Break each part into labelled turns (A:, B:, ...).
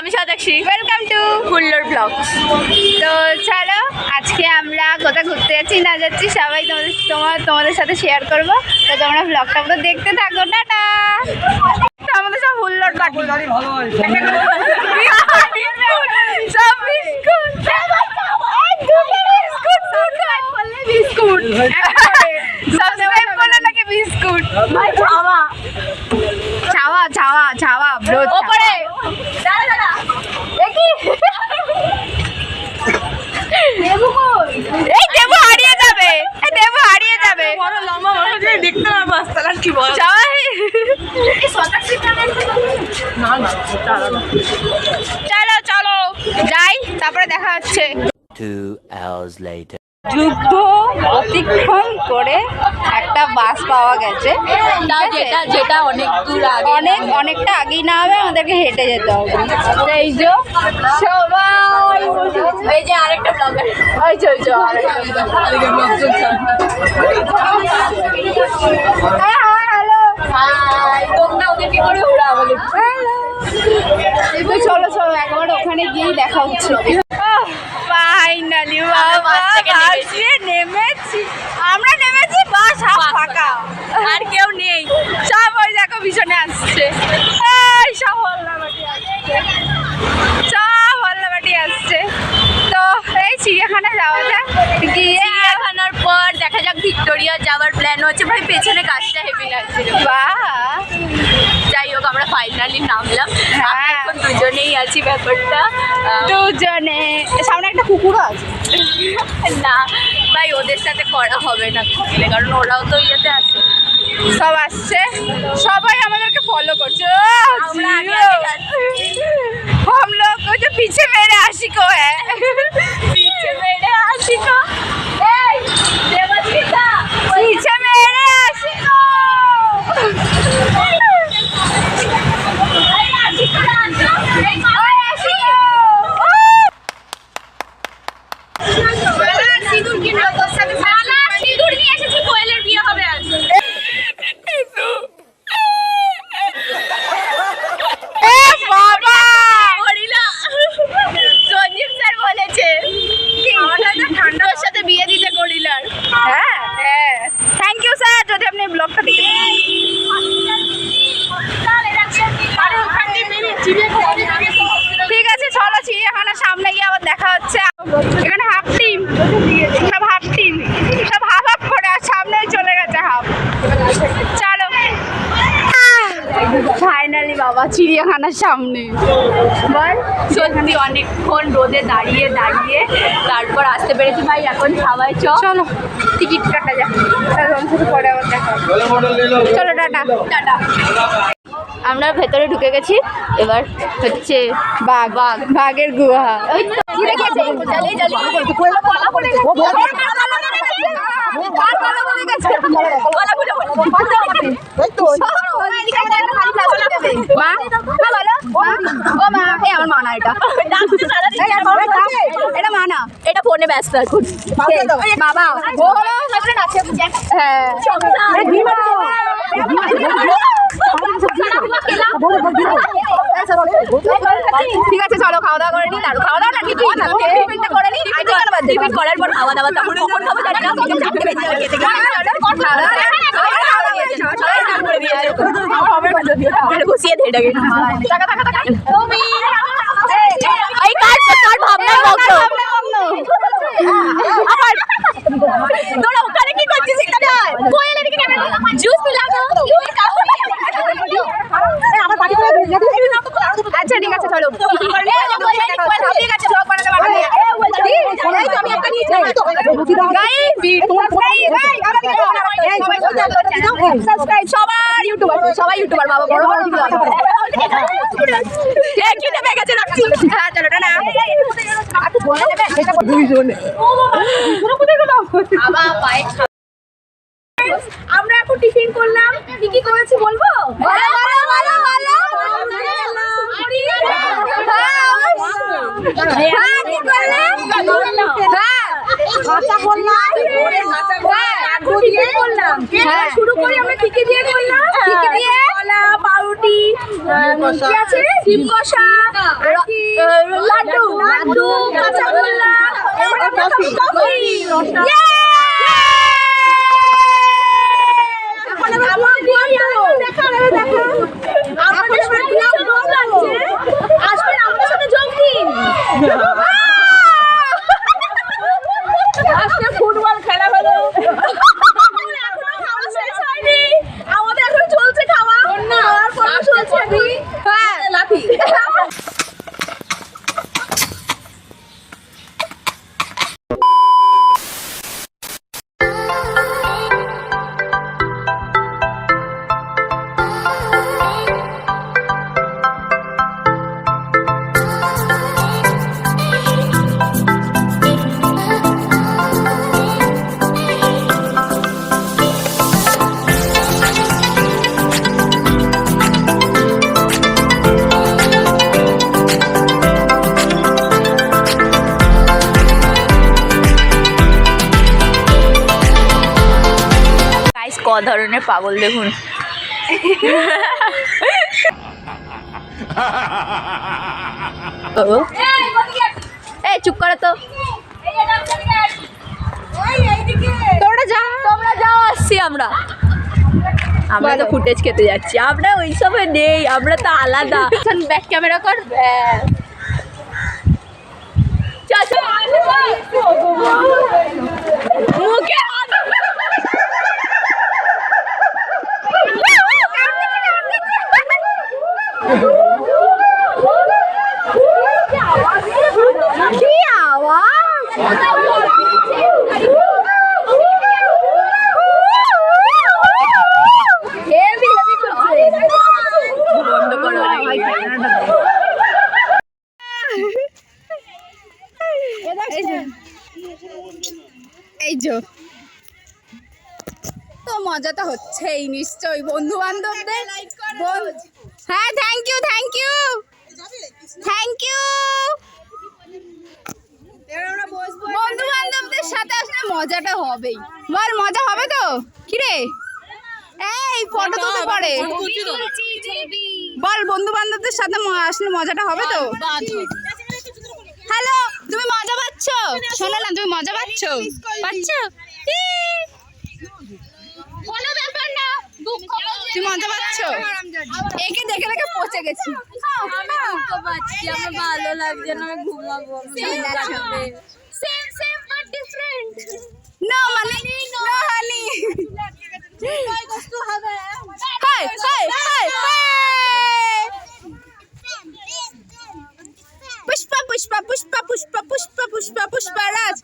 A: আমি Sadakshi welcome to Hullor blog তো চলো আজকে আমরা কোথায় ঘুরতে যাচ্ছি না যাচ্ছি সবাই তোমাদের তোমার তোমাদের সাথে শেয়ার করব। তো তোমরা ব্লগটা পুরো দেখতে থাকো টাটা! আমাদের সব হুল্লোর পার্টি সব বিস্কুট। বিস্কুট সাবস্ক্রাইব করলে নাকি বিস্কুট? ছাওয়া ছাওয়া ছাওয়া ব্রো ওপরে। এই দেবু হারিয়ে যাবে। এই দেবু হারিয়ে যাবে।
B: দেখতে পারব আস্তে কি বল।
A: চলো চলো যাই তারপরে দেখা হচ্ছে।
C: Two hours later.
A: যুদ্ধ অতিক্রম করে একটা বাস পাওয়া গেছে।
B: যেটা যেটা অনেক দূর আগে
A: অনেক অনেকটা আগেই না হবে আমাদেরকে হেঁটে যেতে হবে। এই যে সবাই বসে-
B: এই যে আরেকটা ব্লগার
A: ওই যে ওই যে আরেকটা। hello.
B: হাই তোমরা ওদেরকে করে ওরা আমাদের।
A: চলো চলো একবার ওখানে গিয়েই দেখা হচ্ছে। ফাইনালি বাবা
B: বাস থেকে নেমেছি।
A: বাসে নেমেছি আমরা ফাঁকা।
B: আর কেউ নেই।
A: সব ওই দেখো পিছনে আসছে। এই সব হল্লাবাটি আসছে। সব হল্লাবাটি আসছে। তো এই চিড়িয়াখানা যাওয়া যাক। গিয়ে
B: চিড়িয়াখানার পর দেখা যাক ভিক্টোরিয়া যাওয়ার প্ল্যান হচ্ছে। ভাই পেছনে কাজটা হেভি লাগছিল
A: বাহ।
B: যাই হোক আমরা ফাইনালি নামলাম।
A: হ্যাঁ।
B: এখন দুজনেই আছি ব্যাপারটা।
A: দুজনে। সামনে একটা কুকুরও আছে।
B: না ভাই ওদের সাথে করা হবে না গেলে কারণ ওরাও তো ইয়েতে আছে
A: সব আসছে সবাই আমাদেরকে ফলো করছে ও,
B: আমরা আগে
A: জিও।
B: আগে যাচ্ছি।
A: हम लोग को जो पीछे मेरे आशिको है
B: পিছে মেরে আসি
A: ব্লগটা দেখে ঠিক আছে চলো চিড়িয়াখানার সামনে গিয়ে আবার দেখা হচ্ছে। এখানে হাফ টিম সব হাফ টিম সব হাফ হাফ করে আর সামনে চলে গেছে হাফ চলো। ফাইনালি বাবা চিড়িয়াখানার সামনে। বল।
B: সত্যি অনেকক্ষণ রোদে দাঁড়িয়ে দাঁড়িয়ে তারপর আসতে পেরেছি। ভাই এখন খাওয়াই চ।
A: চলো। টিকিট কাটা যাক তাহলে সাথে পরে আবার দেখা চলো টাটা
B: টাটা আমরা ভেতরে ঢুকে গেছি এবার হচ্ছে
A: বাঘ বাঘ বাঘের গুহা
B: ওই তো
A: মা? বলো। ও মা এই আমার মা না এটা। এটা মা না।
B: এটা ফোনে ব্যস্ত এখন।
A: বাবা। ও হলো হ্যাঁ। ঠিক আছে চলো খাওয়া দাওয়া করে নি তারপর খাওয়া দাওয়া না টিফিন টিফিনটা করে নি টিফিন
B: করার পর খাওয়া দাওয়া তখন কখন খাব জানি না। চারটে বেজে যাবে খেতে
A: খাওয়া দাওয়া খাওয়া দাওয়া দিয়েছে।
B: সবাই স্নান করে দিয়েছে। তাহলে বসিয়ে দে এটাকে।
A: টাকা টাকা টাকা
B: এই কাজ তো তোর ভাবনার মগ্ন। আবার তোরা ওখানে কি করছিস এখানে আয়। কোয়েল এদিকে কেন? জুস পিলা তো।
A: আচ্ছা ঠিক আছে চলো ঠিক আছে ব্লগ বানাতে পারবে সাবস্ক্রাইব সবার ইউটিউবার সবাই ইউটিউবার বাবা বড় বড়
B: কি গেছে রাখছি।
A: হ্যাঁ চলো
B: পায়ে
A: আমরা এখন টিফিন করলাম কি কি করেছি বলব হ্যাঁ কি করলে হ্যাঁ করলাম হ্যাঁ করলাম হ্যাঁ। শুরু করি আমরা কি কি দিয়ে করলাম কি কি দিয়ে? কলা পাউরুটি কি আছে? ডিম কষা
B: laddoo. Laddoo kachagolla coffee.
A: Coffee. Football ধরনের পাগল দেখুন। এই চুপ করো তো। তোমরা যাও।
B: তোমরা যাও আসছি আমরা। আমরা তো ফুটেজ খেতে যাচ্ছি। আমরা ওইসবে নেই আমরা তো আলাদা।
A: ব্যাক ক্যামেরা কর।
B: মুখে
A: কি আওয়াজ হেভি হেভি করছে
B: বন্ধ করো
A: এই যো। তো মজা তো হচ্ছেই নিশ্চয়ই বন্ধু বান্ধবদের হ্যাঁ thank you thank you thank you বন্ধু বান্ধবদের সাথে আসলে মজাটা হবেই। বল মজা হবে তো? কিরে? এই ফটো তুলতে পারে বল বন্ধু বান্ধবদের সাথে আসলে মজাটা হবে তো? হ্যালো তুমি মজা পাচ্ছ? শোনো না তুমি মজা পাচ্ছ? পাচ্ছ? কোনো ব্যাপার না তুমি মজা পাচ্ছ? একে দেখে দেখে পচে গেছি।
B: আমার ভালো লাগছে না আমি ঘুমাবো
A: same same but different no money no honey hi hi hi Pushpa Pushpa Pushpa Pushpa Pushpa Pushpa Pushpa Raj.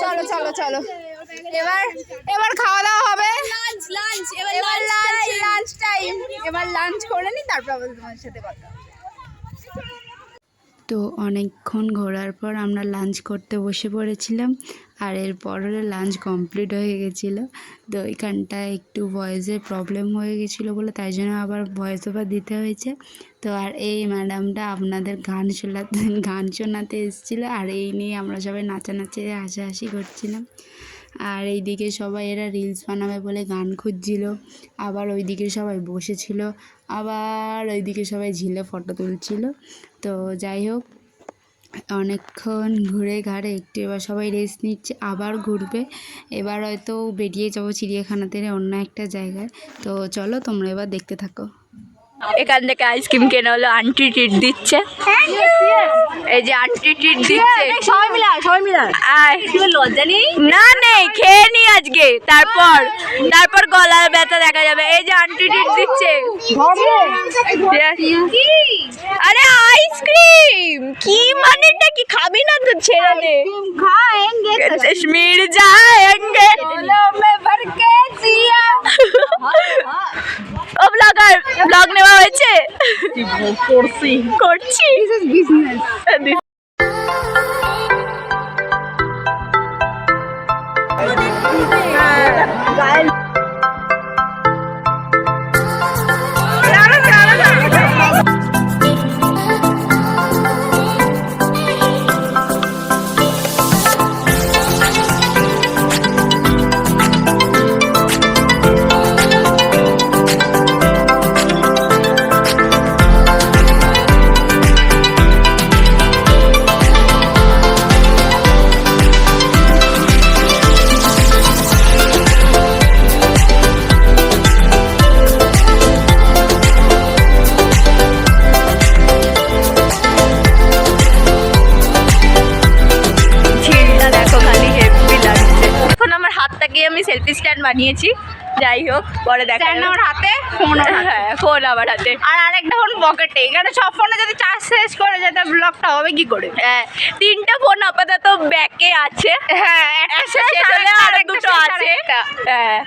A: চলো চলো চলো এবার এবার খাওয়া দাওয়া হবে। লাঞ্চ লাঞ্চ এবার লাঞ্চ লাঞ্চ টাইম এবার লাঞ্চ করে নি তারপর আবার তোমার সাথে কথা
D: তো অনেকক্ষণ ঘোরার পর আমরা লাঞ্চ করতে বসে পড়েছিলাম। আর এরপর লাঞ্চ কমপ্লিট হয়ে গেছিল। তো এখানটায় একটু ভয়েসের প্রবলেম হয়ে গেছিল বলে তাই জন্য আবার ভয়েস ওভার দিতে হয়েছে। তো আর এই ম্যাডামটা আপনাদের গান শোনাতে গান শোনাতে এসেছিল আর এই নিয়ে আমরা সবাই নাচানাচি, হাসাহাসি করছিলাম। আর এইদিকে সবাই এরা রিলস বানাবে বলে গান খুঁজছিল। আবার ওইদিকে সবাই বসেছিল। আবার ওইদিকে সবাই ঝিলে ফটো তুলছিল। তো যাই হোক অনেকক্ষণ ঘুরে ঘাড়ে একটু এবার সবাই রেস্ট নিচ্ছে আবার ঘুরবে। এবার হয়তো বেরিয়ে যাব চিড়িয়াখানাতে অন্য একটা জায়গায়। তো চলো তোমরা এবার দেখতে থাকো।
B: এখান থেকে আইসক্রিম কেনা হলো আন্টি ট্রিট দিচ্ছে। এই যে আন্টি ট্রিট দিচ্ছে।
A: সবাই মিলা সবাই মিলা
B: না নেই খেয়ে নি আজকে। তারপর তারপর গলার ব্যথা দেখা যাবে। এই যে আন্টি টিট দিচ্ছে। আরে আইসক্রিম! কি মানে কি খাবি না তো ছেড়ে দে কাশ্মীর যাएंगे ও ব্লগ নেওয়া হয়েছে? করছি?
A: 一
B: 对一 বানিয়েছি। যাই হোক পরে দেখা
A: আমার হাতে ফোন
B: হ্যাঁ ফোন আমার হাতে।
A: আর আরেকটা ফোন পকেটে। এখানে সব ফোনে যদি চার্জ শেষ করে যেতে ব্লগটা হবে কি করে?
B: হ্যাঁ তিনটা ফোন আপাতত ব্যাকে আছে।
A: হ্যাঁ একটা
B: শেষ হলে আর দুটো আছে। হ্যাঁ।